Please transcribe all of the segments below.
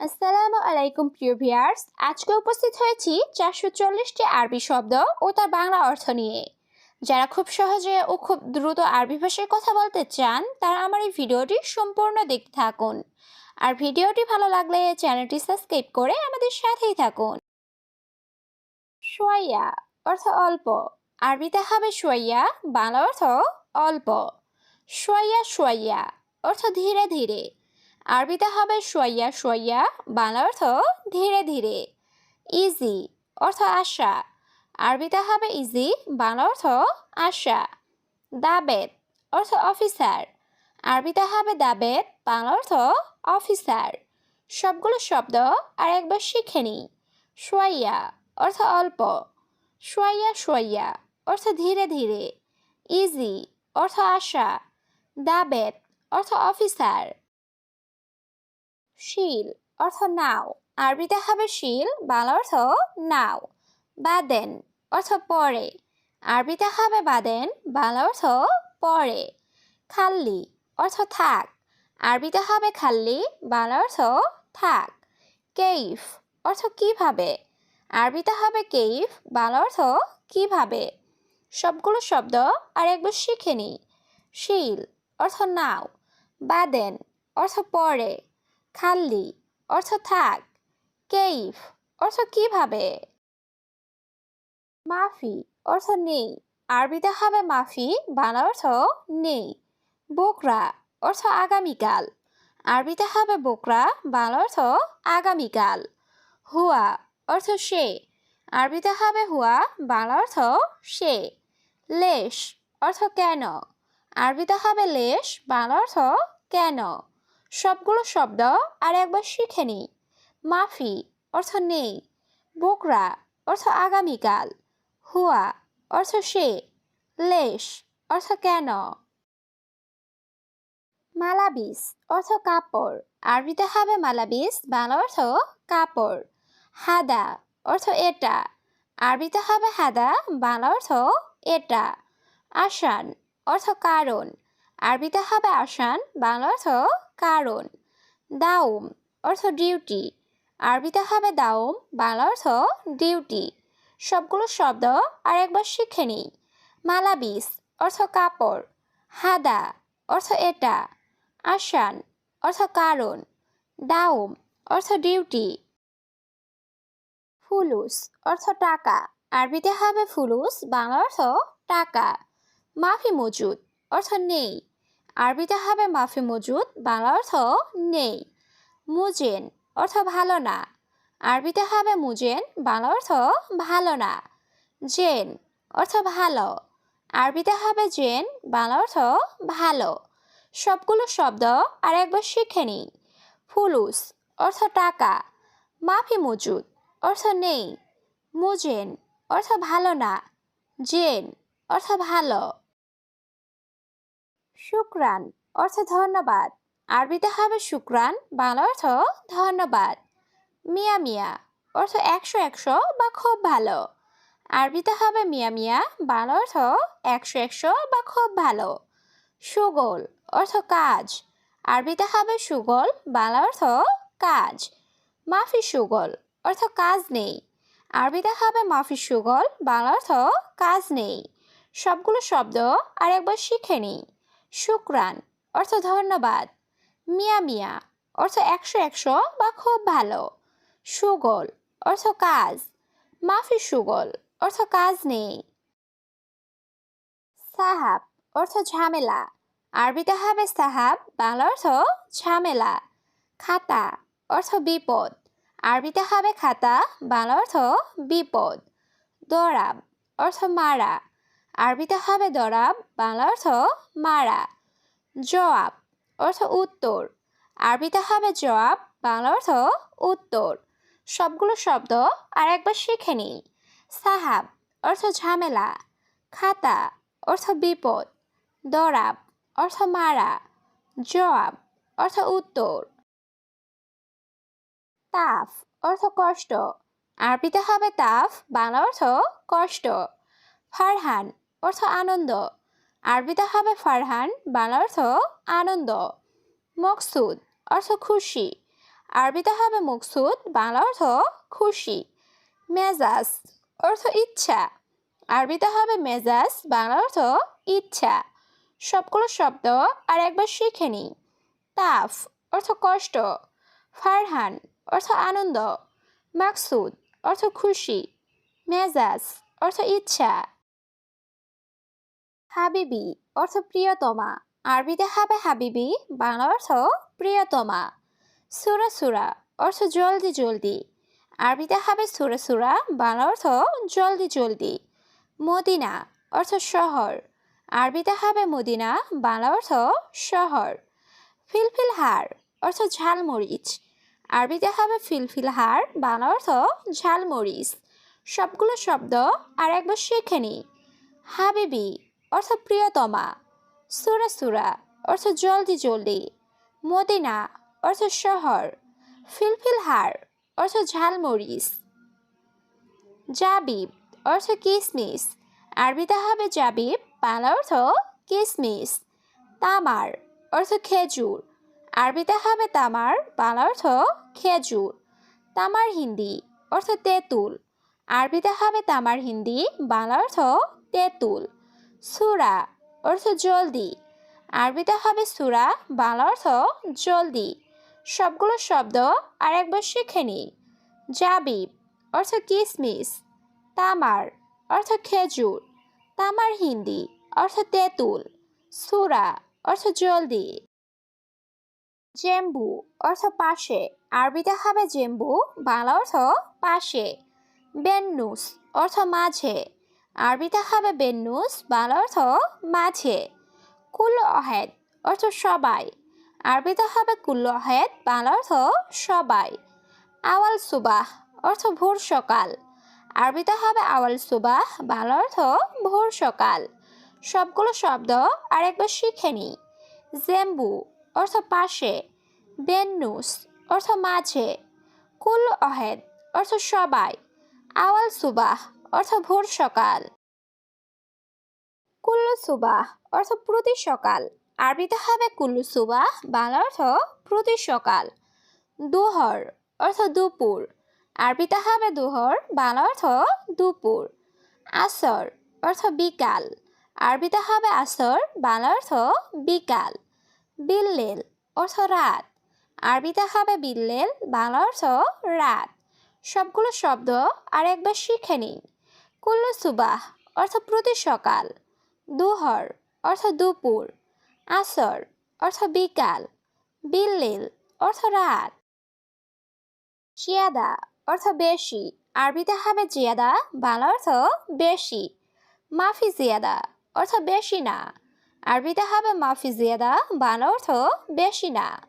আসসালামু আলাইকুম, প্রিয় ভিয়ার্স আজকে উপস্থিত হয়েছি চারশো চল্লিশটি আরবি শব্দ ও তার বাংলা অর্থ নিয়ে। যারা খুব সহজে ও খুব দ্রুত আরবি ভাষায় কথা বলতে চান, তারা আমার এই ভিডিওটি সম্পূর্ণ দেখতে থাকুন। আর ভিডিওটি ভালো লাগলে চ্যানেলটি সাবস্ক্রাইব করে আমাদের সাথেই থাকুন। সোয়াইয়া অর্থ অল্প। আরবিতে হবে সোয়াইয়া, বাংলা অর্থ অল্প। সোয়াইয়া সোয়াইয়া অর্থ ধীরে ধীরে। আরবিতে হবে সোয়াইয়া সোয়াইয়া, বাংলা অর্থ ধীরে ধীরে। ইজি অর্থ আশা। আরবিতে হবে ইজি বাংলা অর্থ আশা। দাবেদ অর্থ অফিসার আরবিতে হবে দাবেদ, বাংলা অর্থ অফিসার সবগুলো শব্দ আর একবার শিখে নিই। সোয়াইয়া অর্থ অল্প। সোয়াইয়া সোয়াইয়া অর্থ ধীরে ধীরে। ইজি অর্থ আশা। দাবেদ অর্থ অফিসার শিল অর্থ নাও। আরবিতে হবে শিল, বাংলা অর্থ নাও। বাদেন অর্থ পরে। আরবিতে হবে বাদেন, বাংলা অর্থ পরে। খাল্লি অর্থ থাক। আরবিতে হবে খাল্লি, বাংলা অর্থ থাক। কেইফ অর্থ কীভাবে? আরবিতে হবে কেইফ, বাংলা অর্থ কীভাবে? সবগুলো শব্দ আর একবার শিখে নিই। শিল অর্থ নাও। বাদেন অর্থ পরে। খাল্লি অর্থ থাক। কেইফ, অর্থ কীভাবে? মাফি, অর্থ নেই। আরবিতে হবে মাফি, বাংলা অর্থ নেই। বোকরা, অর্থ আগামীকাল। আরবিতে হবে বোকরা, বাংলা অর্থ আগামীকাল। হুয়া, অর্থ সে। আরবিতে হবে হুয়া, বাংলা অর্থ সে। লেশ, অর্থ কেন? আরবিতে হবে লেশ, বাংলা অর্থ কেন? সবগুলো শব্দ আর একবার শিখে নিই। মাফি অর্থ নেই। বোকরা অর্থ আগামীকাল। হুয়া অর্থ সে। লেশ অর্থ কেন। মালাবিস অর্থ কাপড়। আরবিতে হবে মালাবিস, বাংলা অর্থ কাপড়। হাদা অর্থ এটা। আরবিতে হবে হাদা, বাংলা অর্থ এটা। আসান অর্থ কারণ। আরবিতে হবে আসান, বাংলা অর্থ কারণ দাউম অর্থ ডিউটি আরবিতে হবে দাউম বাংলা অর্থ ডিউটি সবগুলো শব্দ আর একবার শিখে নিই। মালাবিস অর্থ কাপড়, হাদা অর্থ এটা। আসান অর্থ কারণ দাউম অর্থ ডিউটি ফুলুস অর্থ টাকা, আরবিতে হবে ফুলুস, বাংলা অর্থ টাকা। মাফি মজুদ অর্থ নেই। আরবিতে হবে মাফি মজুদ, বাংলা অর্থ নেই। মুজেন অর্থ ভালো না। আরবিতে হবে মুজেন, বাংলা অর্থ ভালো না। জেন অর্থ ভালো। আরবিতে হবে জেন, বাংলা অর্থ ভালো। সবগুলো শব্দ আর একবার শিখে নিই। ফুলুস অর্থ টাকা। মাফি মজুদ অর্থ নেই। মুজেন অর্থ ভালো না। জেন অর্থ ভালো। শুক্রান অর্থ ধন্যবাদ। আরবিতে হবে শুক্রান বাংলা অর্থ ধন্যবাদ। মিয়া মিয়া, অর্থ একশো একশো বা খুব ভালো। আরবিতে হবে মিয়া মিয়া, বাংলা অর্থ একশো একশো বা খুব ভালো। সুগোল, অর্থ কাজ। আরবিতে হবে সুগল, বাংলা অর্থ কাজ। মাফি সুগল, অর্থ কাজ নেই। আরবিতে হবে মাফি সুগল, বাংলা অর্থ কাজ নেই। সবগুলো শব্দ আর একবার শিখে নিই। শুক্রান, অর্থ ধন্যবাদ। মিয়া মিয়া, অর্থ একশো একশো বা খুব ভালো। সুগল, অর্থ কাজ। মাফি সুগল, অর্থ কাজ নেই। সাহাব, অর্থ ঝামেলা। আরবিতে হবে সাহাব, বাংলা অর্থ ঝামেলা। খাতা, অর্থ বিপদ। আরবিতে হবে খাতা, বাংলা অর্থ বিপদ। দরাব, অর্থ মারা। আরবিতে হবে দরাব বাংলা অর্থ মারা। জবাব, অর্থ উত্তর। আরবিতে হবে জবাব, বাংলা অর্থ উত্তর। সবগুলো শব্দ আর একবার শিখে নিই। সাহাব, অর্থ ঝামেলা। খাতা, অর্থ বিপদ। দরাব, অর্থ মারা। জবাব, অর্থ উত্তর। তাফ, অর্থ কষ্ট। আরবিতে হবে তাফ, বাংলা অর্থ কষ্ট। ফারহান অর্থ আনন্দ। আরবিতে হবে ফারহান, বাংলা অর্থ আনন্দ। মকসুদ, অর্থ খুশি। আরবিতে হবে মকসুদ, বাংলা অর্থ খুশি। মেজাজ, অর্থ ইচ্ছা। আরবিতে হবে মেজাজ, বাংলা অর্থ ইচ্ছা। সবগুলো শব্দ আর একবার শিখে নিই। তাফ, অর্থ কষ্ট। ফারহান, অর্থ আনন্দ। মাকসুদ, অর্থ খুশি। মেজাজ, অর্থ ইচ্ছা। হাবিবি, অর্থ প্রিয়তমা। আরবিতে হবে হাবিবি, বাংলা অর্থ প্রিয়তমা। সুরা সুরা, অর্থ জলদি জলদি। আরবিতে হবে সুরা সুরা, বাংলা অর্থ জলদি জলদি। মদিনা, অর্থ শহর। আরবিতে হবে মদিনা, বাংলা অর্থ শহর। ফিলফিল হার, অর্থ ঝালমরিচ। আরবিতে হবে ফিলফিল হার, বাংলা অর্থ ঝালমরিচ। সবগুলো শব্দ আর একবার শিখে নিই হাবিবি অর্থ প্রিয়তমা। সুরা সুরা অর্থ জলদি জলদি। মদিনা অর্থ শহর। ফিলফিল হার অর্থ ঝালমরিচ। জাবিব অর্থ কিসমিস। আরবিতে হবে জাবিব, বাংলা অর্থ কিসমিস। তামার, অর্থ খেজুর। আরবিতে হবে তামার, বাংলা অর্থ খেজুর। তামার হিন্দি অর্থ তেঁতুল। আরবিতে হবে তামার হিন্দি, বাংলা অর্থ তেঁতুল। সুরা অর্থ জলদি। আরবিতে হবে সুরা, বাংলা অর্থ জলদি। সবগুলো শব্দ আর একবার শিখে নিই জাবিব অর্থ কিসমিস। তামার অর্থ খেজুর। তামার হিন্দি অর্থ তেঁতুল। সুরা অর্থ জলদি। জেম্বু অর্থ পাশে। আরবিতে হবে জেম্বু, বাংলা অর্থ পাশে। বেন্নুস অর্থ মাঝে। আরবিতে হবে বেন্নুস, বাংলা অর্থ মাঝে। কুল অহেদ অর্থ সবাই। আরবিতে হবে কুল অহেদ, বাংলা অর্থ সবাই। আওয়াল সুবাহ অর্থ ভোর সকাল। আরবিতে হবে আওয়াল সুবাহ, বাংলা অর্থ ভোর সকাল। সবগুলো শব্দ আরেকবার শিখে নিই। জেম্বু অর্থ পাশে। বেন্নুস অর্থ মাঝে। কুল অহেদ অর্থ সবাই। আওয়াল সুবাহ অর্থ ভোর সকাল। কুল্লু সুবাহ, অর্থ প্রতি সকাল। আরবিতে হবে কুল্লু সুবাহ, বাংলা অর্থ প্রতি সকাল। দুহর, অর্থ দুপুর। আরবিতে হবে দুহর, বাংলা অর্থ দুপুর। আসর, অর্থ বিকাল। আরবিতে হবে আসর, বাংলা অর্থ বিকাল। বিল্লেল, অর্থ রাত। আরবিতে হবে বিল্লেল, বাংলা অর্থ রাত। সবগুলো শব্দ আর একবার শিখে নিন। কুল্লু সুবাহ, অর্থ প্রতি সকাল। দুহর, অর্থ দুপুর। আসর, অর্থ বিকাল। বিল্লিল, অর্থ রাত। জিয়াদা, অর্থ বেশি। আরবিতে হবে জিয়াদা, বাংলা অর্থ বেশি। মাফি জিয়াদা, অর্থ বেশি না। আরবিতে হবে মাফি জিয়াদা, বাংলা অর্থ বেশি না।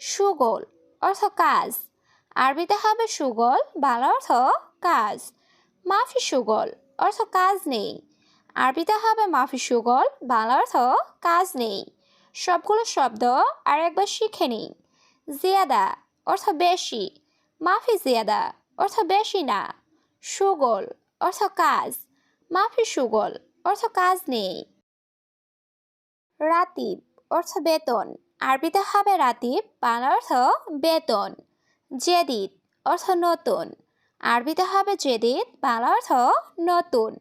সুগোল, অর্থ কাজ। আরবিতে হবে সুগল, বাংলা অর্থ কাজ। মাফি সুগল। অর্থ কাজ নেই। আরবিতে হবে মাফি সুগল বাংলা অর্থ কাজ নেই। সবগুলো শব্দ আর একবার শিখে নিই জিয়াদা, অর্থ বেশি। মাফি জিয়াদা, অর্থ বেশি না। সুগল, অর্থ কাজ। মাফি সুগল, অর্থ কাজ নেই। রাতিব, অর্থ বেতন। আরবিতে হবে রাতিব বাংলা অর্থ বেতন। জেদিদ, অর্থ নতুন। আরবিতে হবে জেদিদ, বাংলা অর্থ নতুন।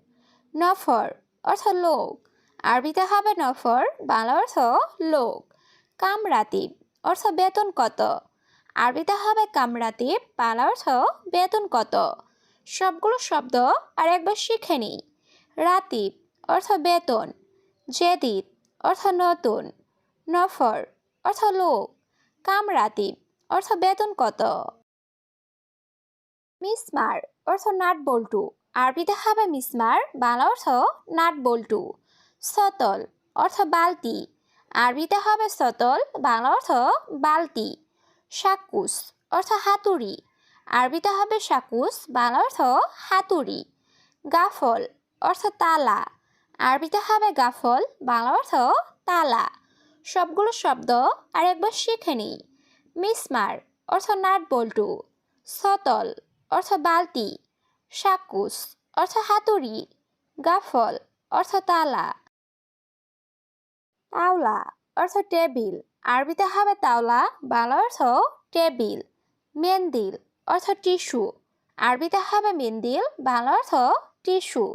নফর অর্থ লোক। আরবিতে হবে নফর, বাংলা অর্থ লোক। কামরাতিব অর্থ বেতন কত? আরবিতে হবে কামরাতিব, বাংলা অর্থ বেতন কত? সবগুলো শব্দ আর একবার শিখে নিই। রাতিব অর্থ বেতন। জেদিদ অর্থ নতুন। নফর অর্থ লোক। কামরাতিব অর্থ বেতন কত? মিসমার অর্থ নাট বল্টু। আরবিতে হবে মিসমার বাংলা অর্থ নাট বল্টু। সতল অর্থ বালতি। আরবিতে হবে সতল, বাংলা অর্থ বালতি। সাকুস অর্থ হাতুড়ি। আরবিতে হবে সাকুস, বাংলা অর্থ হাতুড়ি। গাফল অর্থ তালা। আরবিতে হবে গাফল, বাংলা অর্থ তালা। সবগুলো শব্দ আরেকবার শিখে নিই। মিসমার অর্থ নাট বল্টু। সতল অর্থ বালতি সাকুস অর্থ হাতুড়ি, গাফল, অর্থ তালা। তাওলা, অর্থ টেবিল। আরবিতে হবে তাওলা, বাংলা অর্থ টেবিল। মেন্দিল, অর্থ টিস্যু। আরবিতে হবে মেন্দিল, বাংলা অর্থ টিস্যু।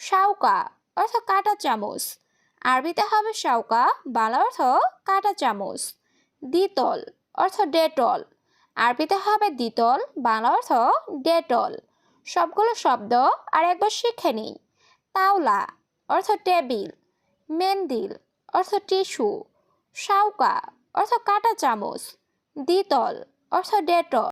শাউকা অর্থ কাটা চামচ। আরবিতে হবে শাউকা বাংলা অর্থ কাটা চামচ। দ্বিতল, অর্থ ডেটল। আরবিতে হবে দ্বিতল, বাংলা অর্থ ডেটল। সবগুলো শব্দ আর একবার শিখে নিই। তাওলা, অর্থ টেবিল। মেন্দিল, অর্থ টিস্যু। সাউকা অর্থ কাটা চামচ। দ্বিতল, অর্থ ডেটল।